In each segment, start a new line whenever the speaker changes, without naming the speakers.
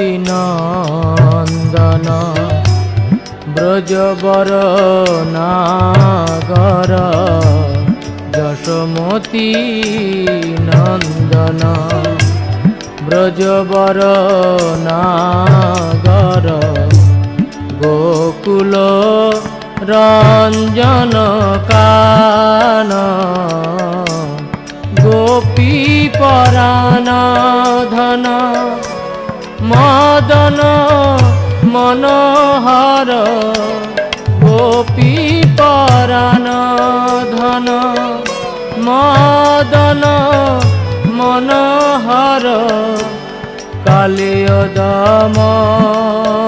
নন্দন ব্রজবর নাগর যশমতী নন্দন। ব্রজবর নাগর গোকুল রঞ্জন কান। গোপী পরাণ ধন মদন মনোহর গোপী পরাণ ধন। মদন মনোহর কালিয় দমন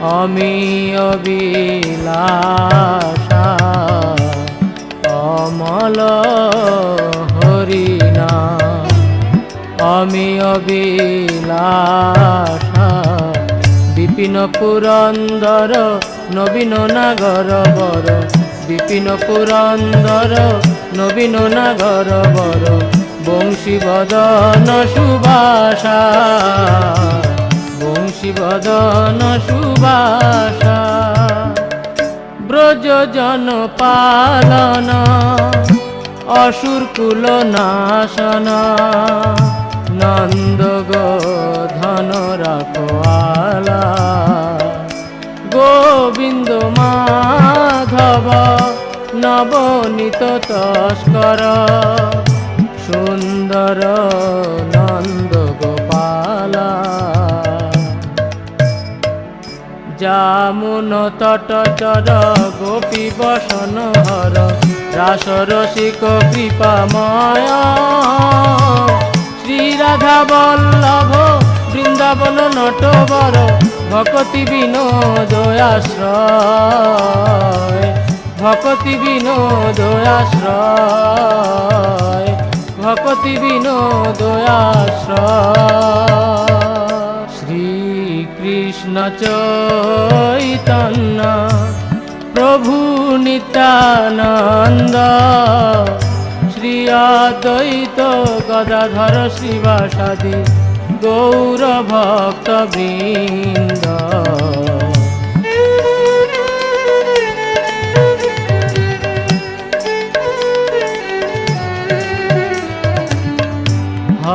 অমি অবিলাসা, অমল হরিণা। অমি অবিলাসা, বিপিন পুরন্দর, নবীন নাগর বর। বিপিন পুরন্দর, নবীন নাগর বর। বংশী বদন সুবাসা, বংশী বদন সুবাসা ব্রজ জন পালন অসুর কুল নাশন নন্দ ধন রাখোয়ালা গোবিন্দ মাধব নবনীত তস্কর। তট চর গোপী বসন হর রাস রসিক কৃপাময়। শ্রী রাধা বল্লভ, বৃন্দাবন নটবর ভকতি বিনোদয়াশ্রয়। ভকতি বিনোদয়াশ্রয় ভকতি বিনোদয়াশ্রয়। শ্রীকৃষ্ণ চৈতন্য প্রভু নিতানন্দ শ্রী অদ্বৈত গদাধর শিবাসাদি গৌর ভক্ত